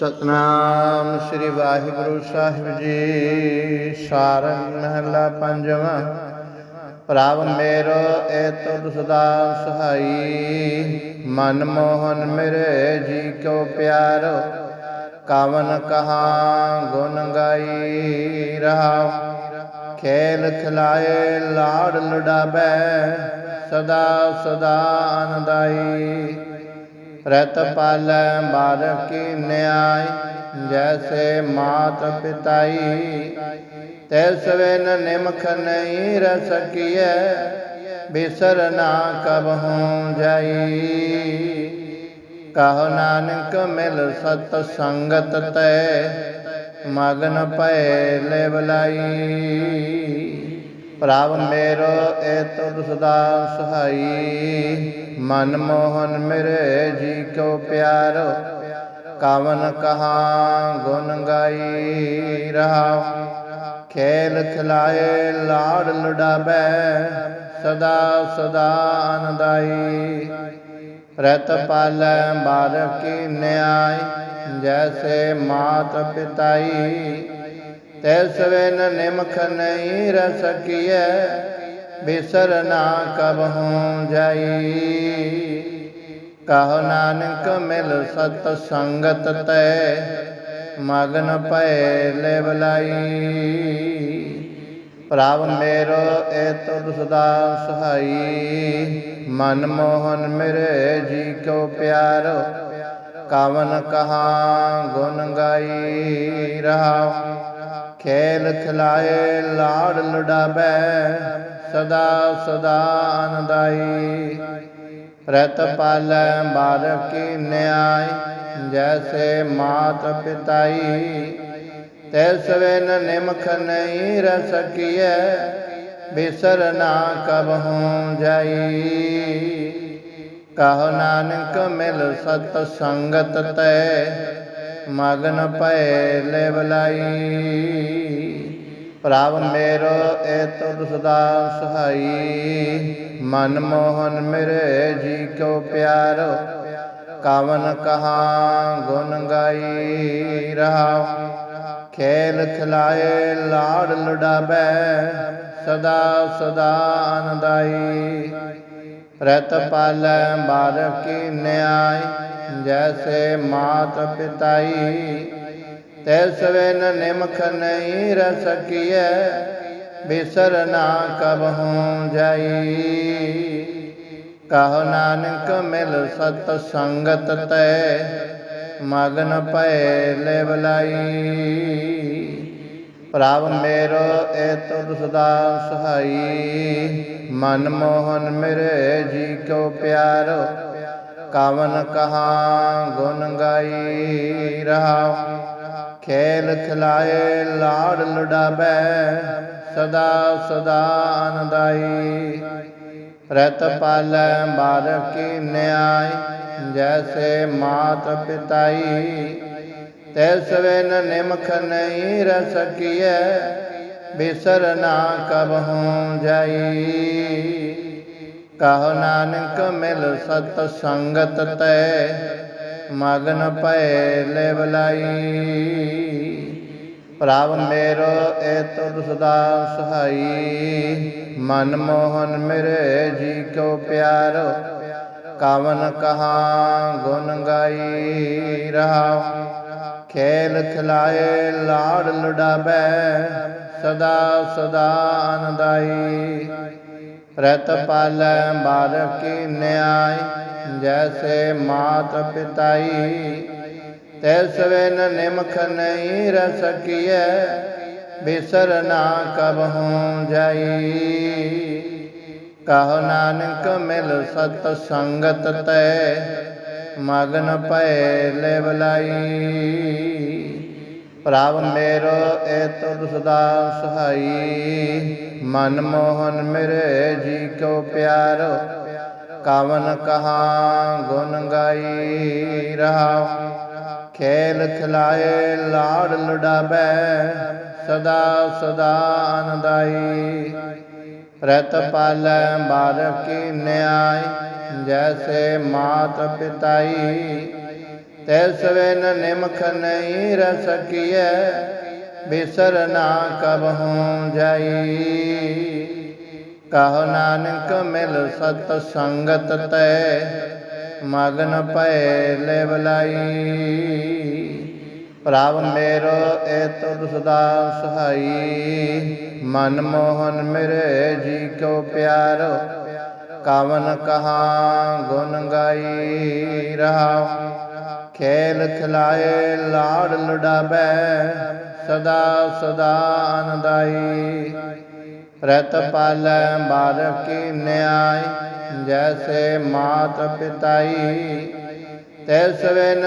ਸਤਨਾਮ ਸ੍ਰੀ ਵਾਹਿਗੁਰੂ ਸਾਹਿਬ ਜੀ। ਸਾਰੰਗ ਮਹਲਾ ਪੰਜਵਾਂ। ਪ੍ਰਭ ਮੇਰੋ ਏ ਤੁਧ ਸਦਾ ਸਹਾਈ। ਮਨ ਮੋਹਨ ਮੇਰੇ, ਜੀ ਕੋ ਪਿਆਰੋ। ਕਾਵਨ ਕਹਾ ਗੁਣ ਗਾਈ ਰਹਾਉ। ਖੇਲ ਖਿਲਾਏ ਲਾੜ ਲੁਡਾਬੈ, ਸਦਾ ਸਦਾ ਅਨੰਦਾਈ ਰਤ ਪਾਲੈ ਬਾਰਕੀ ਨਿਆਇ ਜੈਸੇ ਮਾਤ ਪਿਤਾਈ। ਤੈਸ ਵੇਨ ਨਿਮਖ ਨਹੀਂ ਰ ਸਕੀਐ ਬਿਸਰ ਨਾ ਕਬਹੂ ਜਾਈ। ਕਹੋ ਨਾਨਕ ਮਿਲ ਸਤ ਸੰਗਤ ਤੈ, ਮਗਨ ਪੈ ਲੈ ਬਲਾਈ ਪ੍ਰਭ ਮੇਰੋ ਏ ਤੁਧ ਸਦਾ ਸਹਾਈ। ਮਨ ਮੋਹਨ ਮੇਰੇ ਜੀ ਕੋ ਪਿਆਰੋ, ਕਵਨ ਕਹਾ ਗੁਣ ਗਾਈ ਰਹਾਉ। ਖੇਲ ਖਿਲਾਏ ਲਾੜ ਲੁਡਾਬੈ, ਸਦਾ ਸਦਾ ਅਨੰਦਾਈ ਰਤ ਪਾਲੈ ਬਾਰਕੀ ਨਿਆਇ ਜੈਸੇ ਮਾਤ ਪਿਤਾਈ। ਤੈਸ ਨਿਮਖ ਨਹੀਂ ਰ ਸਕੀਐ ਬਿਸਰ ਨਾ ਕਬਹੂ ਜਾਈ। ਕਹ ਨਾਨਕ ਮਿਲ ਸਤ ਸੰਗਤ ਤੈ, ਮਗਨ ਪੈ ਲੈ ਬਲਾਈ ਪ੍ਰਭ ਮੇਰੋ ਏ ਤੁਧ ਸਦਾ ਸਹਾਈ। ਮਨ ਮੋਹਨ ਮੇਰੇ ਜੀ ਕੋ ਪਿਆਰੋ, ਕਵਨ ਕਹਾ ਗੁਣ ਗਾਈ ਰਹਾਉ। ਖੇਲ ਖਿਲਾਏ, ਲਾੜ ਲੁਡਾਬੈ ਸਦਾ ਸਦਾ ਅਨੰਦਾਈ ਰਤ ਪਾਲੈ ਬਾਰਕੀ ਨਿਆਇ ਜੈਸੇ ਮਾਤ ਪਿਤਾਈ। ਤੈਸ ਵੇਨ ਨਿਮਖ ਨਹੀਂ ਰ ਸਕੀਐ, ਬਿਸਰ ਨਾ ਕਬਹੂ ਜਾਈ। ਕਹੋ ਨਾਨਕ ਮਿਲ ਸਤ ਸੰਗਤ ਤੈ ਮਗਨ ਪੈ ਲੈ ਬਲਾਈ। ਪ੍ਰਭ ਮੇਰੋ ਏ ਤੁਧ ਸਦਾ ਸਹਾਈ। ਮਨ ਮੋਹਨ ਮੇਰੇ, ਜੀ ਕੋ ਪਿਆਰੋ। ਕਵਨ ਕਹਾ, ਗੁਣ ਗਾਈ ਰਹਾਉ ਖੇਲ ਖਿਲਾਏ, ਲਾੜ ਲੁਡਾਬੈ, ਸਦਾ ਸਦਾ ਅਨੰਦਾਈ ਰਤ ਪਾਲੈ ਬਾਰਕੀ ਨਿਆਇ ਜੈਸੇ ਮਾਤ ਪਿਤਾਈ ਤੈਸ ਵੇਨ ਨਿਮਖ ਨਹੀਂ ਰ ਸਕੀਐ ਬਿਸਰ ਨਾ ਕਬਹੂ ਜਾਈ ਕਹੋ ਨਾਨਕ ਮਿਲ ਸਤ ਸੰਗਤ ਤੈ ਮਗਨ ਪਏ ਲੈ ਬਲਾਈ ਪ੍ਰਭ ਮੇਰੋ ਏ ਤੁਧ ਸਦਾ ਸਹਾਈ ਮਨ ਮੋਹਨ ਮੇਰੇ ਜੀ ਕੋ ਪਿਆਰੋ ਕਵਨ ਕਹਾ, ਗੁਣ ਗਾਈ ਰਹਾਉ। ਖੇਲ ਖਿਲਾਏ, ਲਾੜ ਲੁਡਾਬੈ, ਸਦਾ ਸਦਾ ਅਨੰਦਾਈ ਰਤ ਪਾਲੈ ਬਾਰਕੀ ਨਿਆਇ ਜੈਸੇ ਮਾਤ ਪਿਤਾਈ। ਤੈਸ ਵੇਨ ਨਿਮਖ ਨਹੀਂ ਰ ਸਕੀਐ, ਬਿਸਰ ਨਾ ਕਬਹੂ ਜਾਈ। ਕਹੋ ਨਾਨਕ ਮਿਲ ਸਤ ਸੰਗਤ ਤੈ, ਮਗਨ ਪਏ ਲੈ ਬਲਾਈ ਪ੍ਰਭ ਮੇਰੋ ਏ ਤੁਧ ਸਦਾ ਸਹਾਈ, ਮਨ ਮੋਹਨ ਮੇਰੇ ਜੀ ਕੋ ਪਿਆਰੋ, ਕਵਨ ਕਹਾ ਗੁਣ ਗਾਈ ਰਹਾਉ। ਖੇਲ ਖਿਲਾਏ ਲਾੜ ਲੁਡਾਬੈ, ਸਦਾ ਸਦਾ ਅਨੰਦਾਈ ਰਤ ਪਾਲੈ ਬਾਰਕੀ ਨਿਆਇ ਜੈਸੇ ਮਾਤ ਪਿਤਾਈ। ਤੈਸ ਵੇਨ ਨਿਮਖ ਨਹੀਂ ਰ ਸਕੀਐ ਬਿਸਰ ਨਾ ਕਬਹੂ ਜਾਈ। ਕਹੋ ਨਾਨਕ ਮਿਲ ਸਤ ਸੰਗਤ ਤੈ, ਮਗਨ ਪੈ ਲੈ ਬਲਾਈ ਪ੍ਰਭ ਮੇਰੋ ਏ ਤੁਧ ਸਦਾ ਸਹਾਈ। ਮਨ ਮੋਹਨ ਮੇਰੇ, ਜੀ ਕੋ ਪਿਆਰੋ। ਕਵਨ ਕਹਾ ਗੁਣ ਗਾਈ ਰਹਾਉ। ਖੇਲ ਖਿਲਾਏ, ਲਾੜ ਲੁਡਾਬੈ, ਸਦਾ ਸਦਾ ਅਨੰਦਾਈ ਰਤ ਪਾਲੈ ਬਾਰਕੀ ਨਿਆਇ ਜੈਸੇ ਮਾਤ ਪਿਤਾਈ। ਤੈਸ ਬਿਨ ਨਿਮਖ ਨਹੀਂ ਰਸ ਕੀਐ ਬਿਸਰ ਨਾ ਕਬਹੂ ਜਾਈ। ਕਹ ਨਾਨਕ ਮਿਲ ਸਤ ਸੰਗਤ ਤੈ ਮਗਨ ਪਏ ਲੈ ਬਲਾਈ ਪ੍ਰਭ ਮੇਰੋ ਏ ਤੁਧ ਸਦਾ ਸਹਾਈ, ਮਨ ਮੋਹਨ ਮੇਰੇ ਜੀ ਕੋ ਪਿਆਰੋ, ਕਵਨ ਕਹਾ ਗੁਣ ਗਾਈ ਰਹਾਉ। ਖੇਲ ਖਿਲਾਏ, ਲਾੜ ਲੁਡਾਬੈ ਸਦਾ ਸਦਾ ਅਨੰਦਾਈ ਰਤ ਪਾਲੈ ਬਾਰਕੀ ਨਿਆਇ ਜੈਸੇ ਮਾਤ ਪਿਤਾਈ। ਤੈਸ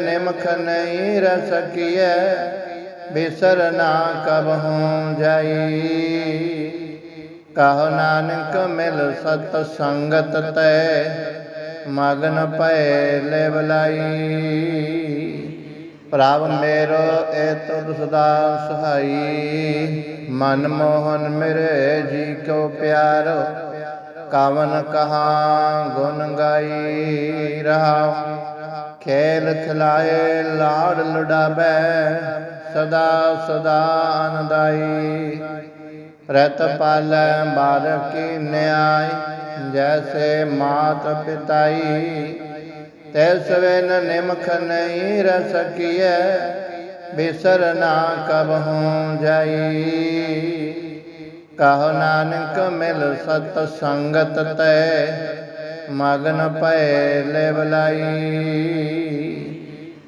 ਨਿਮਖ ਨਹੀਂ ਰਸ ਕੀਐ ਬਿਸਰ ਨਾ ਕਬਹੂ ਜਾਈ। ਕਹ ਨਾਨਕ ਮਿਲ ਸਤ ਸੰਗਤ ਤੈ ਮਗਨ ਭੈ ਲੈ ਬਲਾਈ ਪ੍ਰਭ ਮੇਰੋ ਏ ਤੁਧ ਸਦਾ ਸਹਾਈ। ਮਨ ਮੋਹਨ ਮੇਰੇ ਜੀ ਕੋ ਪਿਆਰੋ। ਕਵਨ ਕਹਾ ਗੁਣ ਗਾਈ ਰਹਾਉ। ਖੇਲ ਖਿਲਾਏ ਲਾੜ ਲੁਡਾਬੈ। ਸਦਾ ਸਦਾ ਅਨੰਦਾਈ ਰਤ ਪਾਲੈ ਬਾਰਕੀ ਨਿਆਇ ਜੈਸੇ ਮਾਤ ਪਿਤਾਈ ਤੈਸ ਬਿਨ ਨਿਮਖ ਨਹੀਂ ਰਸ ਕੀਐ ਬਿਸਰ ਨਾ ਕਬਹੂ ਜਾਈ ਕਹੋ ਨਾਨਕ ਮਿਲ ਸਤ ਸੰਗਤ ਤੈ ਮਗਨ ਪਏ ਲੈ ਬਲਾਈ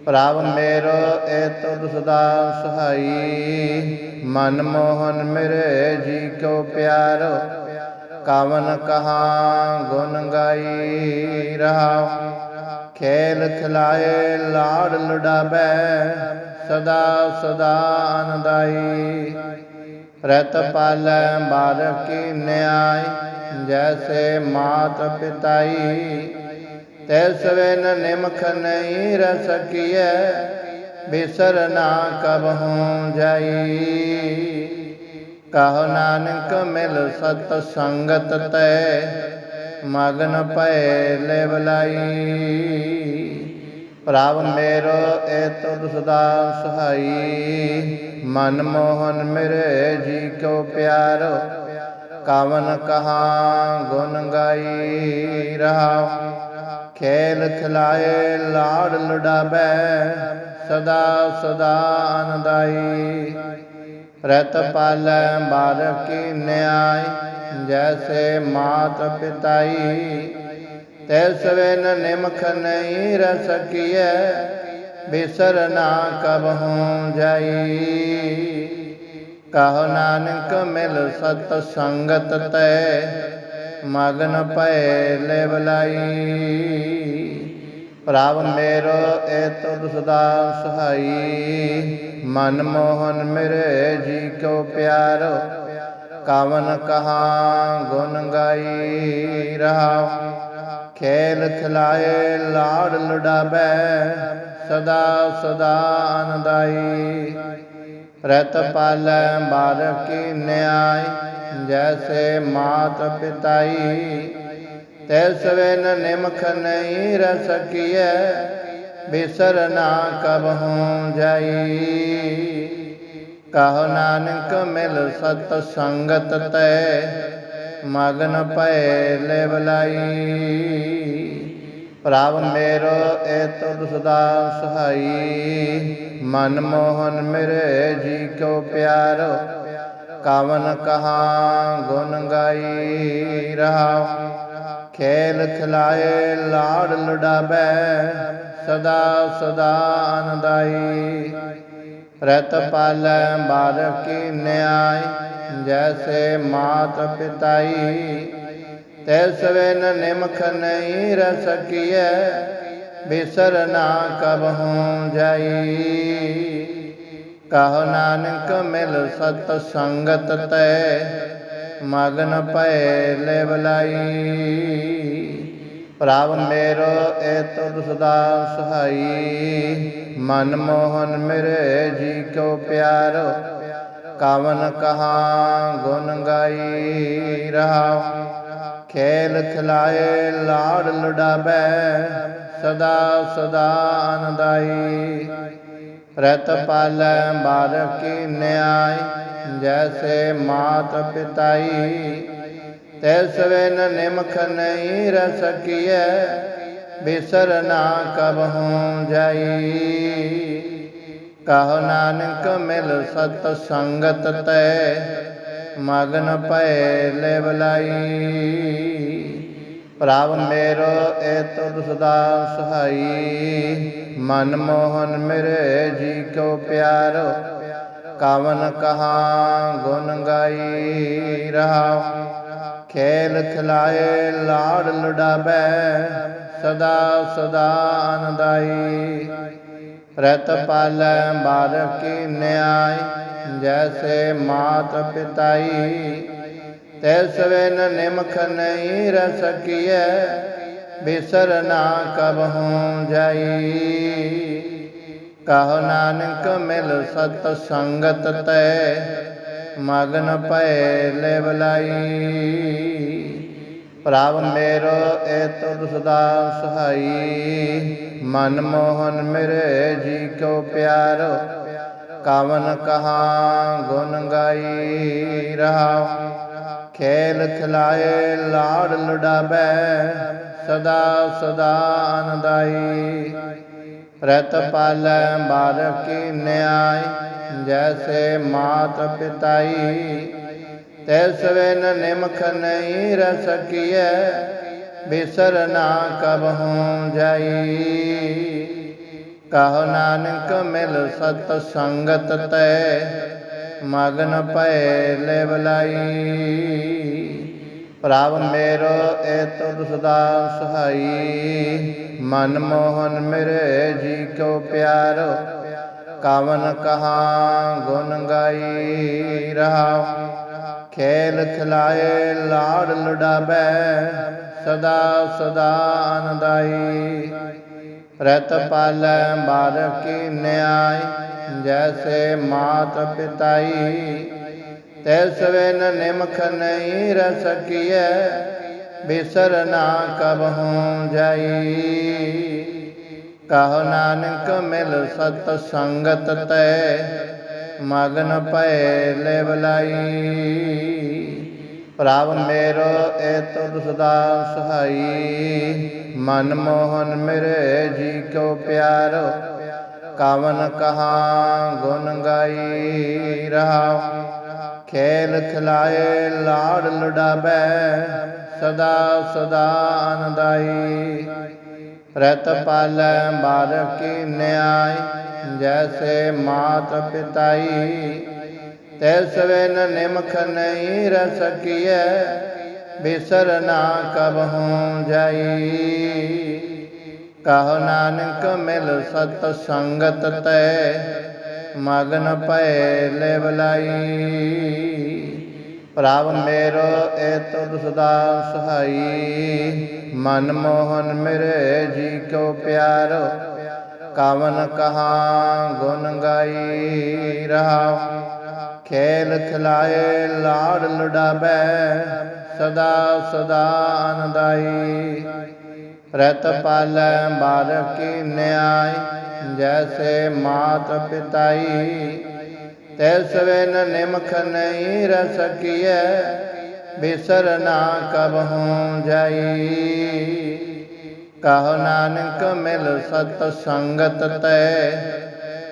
ਪ੍ਰਭ ਮੇਰੋ ਏ ਤੁਧ ਸਦਾ ਸਹਾਈ ਮਨ ਮੋਹਨ ਮੇਰੇ ਜੀ ਕੋ ਪਿਆਰੋ ਕਾਵਨ ਕਹਾ, ਗੁਣ ਗਾਈ ਰਹਾਉ। ਖੇਲ ਖਿਲਾਏ, ਲਾੜ ਲੁਡਾਬੈ, ਸਦਾ ਸਦਾ ਅਨੰਦਾਈ ਰਤ ਪਾਲੈ ਬਾਰਕੀ ਨਿਆਇ ਜੈਸੇ ਮਾਤ ਪਿਤਾਈ। ਤੈਸ ਬਿਨ ਨਿਮਖ ਨਹੀਂ ਰਸ ਕੀਐ ਬਿਸਰ ਨਾ ਕਬਹੂ ਜਾਈ। ਕਹੋ ਨਾਨਕ ਮਿਲ ਸਤ ਸੰਗਤ ਤੈ, ਮਗਨ ਪਏ ਲੈ ਬਲਾਈ ਪ੍ਰਭ ਮੇਰੋ ਏ ਤੁਧ ਸਦਾ ਸਹਾਈ, ਮਨ ਮੋਹਨ ਮੇਰੇ ਜੀ ਕੋ ਪਿਆਰੋ। ਕਵਨ ਕਹਾ ਗੁਣ ਗਾਈ ਰਹਾਉ, ਖੇਲ ਖਿਲਾਏ ਲਾੜ ਲੁਡਾਬੈ, ਸਦਾ ਸਦਾ ਅਨੰਦਾਈ ਰਤ ਪਾਲੈ ਬਾਰਕੀ ਨਿਆਇ ਜੈਸੇ ਮਾਤ ਪਿਤਾਈ। ਤੈਸ ਬਿਨ ਨਿਮਖ ਨਹੀਂ ਰਸ ਕੀਐ, ਬਿਸਰ ਨਾ ਕਬਹੂ ਜਾਈ। ਕਹੋ ਨਾਨਕ ਮਿਲ ਸਤ ਸੰਗਤ ਤੈ, ਮਗਨ ਭੈ ਲੈ ਬਲਾਈ ਪ੍ਰਭ ਮੇਰੋ ਏਤੁ ਤੁਧ ਸਦਾ ਸਹਾਈ। ਮਨ ਮੋਹਨ ਮੇਰੇ, ਜੀ ਕੋ ਪਿਆਰੋ। ਕਵਨ ਕਹਾ ਗੁਣ ਗਾਈ ਰਹਾਉ। ਖੇਲ ਖਿਲਾਏ, ਲਾੜ ਲੁਡਾਬੈ। ਸਦਾ ਸਦਾ ਅਨੰਦਾਈ ਰਤ ਪਾਲੈ ਬਾਰਕੀ ਨਿਆਇ ਜੈਸੇ ਮਾਤ ਪਿਤਾਈ। ਤੈਸ ਬਿਨ ਨਿਮਖ ਨਹੀਂ ਰਸ ਕੀਐ ਬਿਸਰ ਨਾ ਕਬਹੂ ਜਾਈ। ਕਹ ਨਾਨਕ ਮਿਲ ਸਤ ਸੰਗਤ ਤੈ, ਮਗਨ ਪਏ ਲੈ ਬਲਾਈ ਪ੍ਰਭ ਮੇਰੋ ਏ ਤੁਧ ਸਦਾ ਸਹਾਈ, ਮਨ ਮੋਹਨ ਮੇਰੇ ਜੀ ਕੋ ਪਿਆਰੋ, ਕਵਨ ਕਹਾ ਗੁਣ ਗਾਈ ਰਹਾਉ। ਖੇਲ ਖਿਲਾਏ, ਲਾੜ ਲੁਡਾਬੈ ਸਦਾ ਸਦਾ ਅਨੰਦਾਈ ਰਤ ਪਾਲੈ ਬਾਰਕੀ ਨਿਆਇ ਜੈਸੇ ਮਾਤ ਪਿਤਾਈ। ਤੈਸ ਬਿਨ ਨਿਮਖ ਨਹੀਂ ਰਸ ਕੀਐ ਬਿਸਰ ਨਾ ਕਬਹੂ ਜਾਈ। ਕਹੋ ਨਾਨਕ ਮਿਲ ਸਤ ਸੰਗਤ ਤੈ ਮਗਨ ਭੈ ਲੈ ਬਲਾਈ ਪ੍ਰਭ ਮੇਰੋ ਏ ਤੁਧ ਸਦਾ ਸਹਾਈ। ਮਨ ਮੋਹਨ ਮੇਰੇ, ਜੀ ਕੋ ਪਿਆਰੋ। ਕਵਨ ਕਹਾ, ਗੁਣ ਗਾਈ ਰਹਾਉ। ਖੇਲ ਖਿਲਾਏ, ਲਾੜ ਲੁਡਾਬੈ ਸਦਾ ਸਦਾ ਆਨੰਦਾਈ ਰਤ ਪਾਲੈ ਬਾਰਕੀ ਨਿਆਇ ਜੈਸੇ ਮਾਤ ਪਿਤਾਈ ਤੈਸ ਨਿਮਖ ਨਹੀਂ ਰਸ ਕੀਐ ਬਿਸਰ ਨਾ ਕਬਹੂ ਜਾਈ ਕਹ ਨਾਨਕ ਮਿਲ ਸਤ ਸੰਗਤ ਤੈ ਮਗਨ ਪਏ ਲੈ ਬਲਾਈ ਪ੍ਰਭ ਮੇਰੋ ਏ ਤੁਧ ਸਦਾ ਸਹਾਈ ਮਨ ਮੋਹਨ ਮੇਰੇ ਜੀ ਕੋ ਪਿਆਰੋ ਕਾਵਨ ਕਹਾ, ਗੁਣ ਗਾਈ ਰਹਾਉ। ਖੇਲ ਖਿਲਾਏ, ਲਾੜ ਲੁਡਾਬੈ, ਸਦਾ ਸਦਾ ਆਨੰਦਾਈ। ਰਤ ਪਾਲੈ ਬਾਰਕੀ ਨਿਆਇ ਜੈਸੇ ਮਾਤ ਪਿਤਾਈ। ਤੈਸ ਨਿਮਖ ਨਹੀਂ ਰਸ ਕੀਐ ਬਿਸਰ ਨਾ ਕਬਹੂ ਜਾਈ। ਕਹੋ ਨਾਨਕ ਮਿਲ ਸਤ ਸੰਗਤ ਤੈ, ਮਗਨ ਪਏ ਲੈ ਬਲਾਈ ਪ੍ਰਭ ਮੇਰੋ ਏ ਤੁਧ ਸਦਾ ਸਹਾਈ, ਮਨ ਮੋਹਨ ਮੇਰੇ ਜੀ ਕੋ ਪਿਆਰ, ਕਵਨ ਕਹਾ ਗੁਣ ਗਾਈ ਰਹਾਉ। ਖੇਲ ਖਿਲਾਏ ਲਾੜ ਲੁਡਾਬੈ, ਸਦਾ ਸਦਾ ਆਨੰਦਾਈ ਰਤ ਪਾਲੈ ਬਾਰਕੀ ਨਿਆਇ ਜੈਸੇ ਮਾਤ ਪਿਤਾਈ। ਤੈਸ ਬਿਨ ਨਿਮਖ ਨਹੀਂ ਰਸ ਕੀਐ, ਬਿਸਰ ਨਾ ਕਬਹੂ ਜਾਈ। ਕਹੋ ਨਾਨਕ ਮਿਲ ਸਤ ਸੰਗਤ ਤੈ, ਮਗਨ ਭੈ ਲੈ ਬਲਾਈ ਪ੍ਰਭ ਮੇਰੋ ਏ ਤੁਧ ਸਦਾ ਸਹਾਈ। ਮਨ ਮੋਹਨ ਮੇਰੇ, ਜੀ ਕੋ ਪਿਆਰੋ। ਕਵਨ ਕਹਾ ਗੁਣ ਗਾਈ ਰਹਾਉ। ਖੇਲ ਖਿਲਾਏ, ਲਾੜ ਲੁਡਾਬੈ। ਸਦਾ ਸਦਾ ਆਨੰਦਾਈ। ਰਤ ਪਾਲੈ ਬਾਰਕੀ ਨਿਆਇ ਜੈਸੇ ਮਾਤ ਪਿਤਾਈ। ਤੈਸ ਬਿਨ ਨਿਮਖ ਨਹੀਂ ਰਸ ਕੀਐ ਬਿਸਰ ਨਾ ਕਬਹੂ ਜਾਈ। ਕਹ ਨਾਨਕ ਮਿਲ ਸਤ ਸੰਗਤ ਤੈ, ਮਗਨ ਭੈ ਲੈ ਬਲਾਈ ਪ੍ਰਭ ਮੇਰੋ ਏ ਤੁਧ ਸਦਾ ਸਹਾਈ, ਮਨ ਮੋਹਨ ਮੇਰੇ ਜੀ ਕੋ ਪਿਆਰੋ, ਕਵਨ ਕਹਾ ਗੁਣ ਗਾਈ ਰਹਾਉ। ਖੇਲ ਖਿਲਾਏ, ਲਾੜ ਲੁਡਾਬੈ ਸਦਾ ਸਦਾ ਆਨੰਦਾਈ। ਰਤ ਪਾਲੈ ਬਾਰਕੀ ਨਿਆਇ ਜੈਸੇ ਮਾਤ ਪਿਤਾਈ। ਤੈਸ ਨਿਮਖ ਨਹੀਂ ਰਸ ਕੀਐ ਬਿਸਰ ਨਾ ਕਬਹੂ ਜਾਈ। ਕਹ ਨਾਨਕ ਮਿਲ ਸਤ ਸੰਗਤ ਤੈ ਮਗਨ ਭੈ ਲੈ ਬਲਾਈ ਪ੍ਰਭ ਮੇਰੋ ਏ ਤੁਧ ਸਦਾ ਸਹਾਈ। ਮਨ ਮੋਹਨ ਮੇਰੇ, ਜੀ ਕੋ ਪਿਆਰੋ। ਕਵਨ ਕਹਾ, ਗੁਣ ਗਾਈ ਰਹਾਉ। ਖੇਲ ਖਿਲਾਏ, ਲਾੜ ਲੁਡਾਬੈ। ਸਦਾ ਸਦਾ ਆਨੰਦਾਈ। ਰਤ ਪਾਲੈ ਬਾਰਕੀ ਨਿਆਇ ਜੈਸੇ ਮਾਤ ਪਿਤਾਈ ਤੈਸ ਬਿਨ ਨਿਮਖ ਨਹੀਂ ਰਸ ਕੀਐ ਬਿਸਰ ਨਾ ਕਬਹੂ ਜਾਈ ਕਹੋ ਨਾਨਕ ਮਿਲ ਸਤ ਸੰਗਤ ਤੈ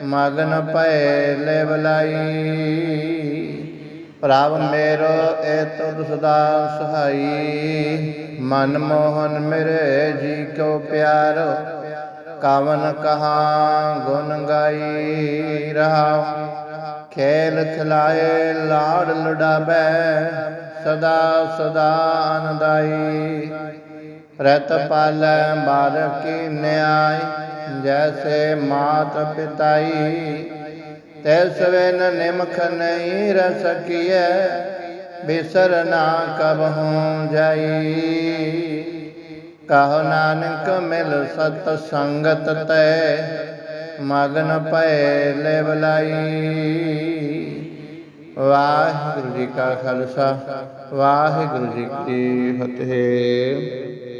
ਮਗਨ ਪਏ ਲੈ ਬਲਾਈ ਪ੍ਰਭ ਮੇਰੋ ਏ ਤੁਧ ਸਦਾ ਸਹਾਈ ਮਨ ਮੋਹਨ ਮੇਰੇ ਜੀ ਕੋ ਪਿਆਰੋ ਕਾਵਨ ਕਹਾ, ਗੁਣ ਗਾਈ ਰਹਾਉ। ਖੇਲ ਖਿਲਾਏ, ਲਾੜ ਲੁਡਾਬੈ ਸਦਾ ਸਦਾ ਆਨੰਦਾਈ। ਰਤ ਪਾਲੈ ਬਾਰਕੀ ਨਿਆਇ ਜੈਸੇ ਮਾਤ ਪਿਤਾਈ। ਤੈਸ ਬਿਨ ਨਿਮਖ ਨਹੀਂ ਰਸ ਕੀਐ ਬਿਸਰ ਨਾ ਕਬਹੂ ਜਾਈ। ਕਹੋ ਨਾਨਕ ਮਿਲ ਸਤ ਸੰਗਤ ਤੈ ਮਗਨ ਪਏ ਲੈ ਬਲਾਈ ਵਾਹਿਗੁਰੂ ਜੀ ਕਾ ਖਾਲਸਾ, ਵਾਹਿਗੁਰੂ ਜੀ ਕੀ ਫਤਿਹ।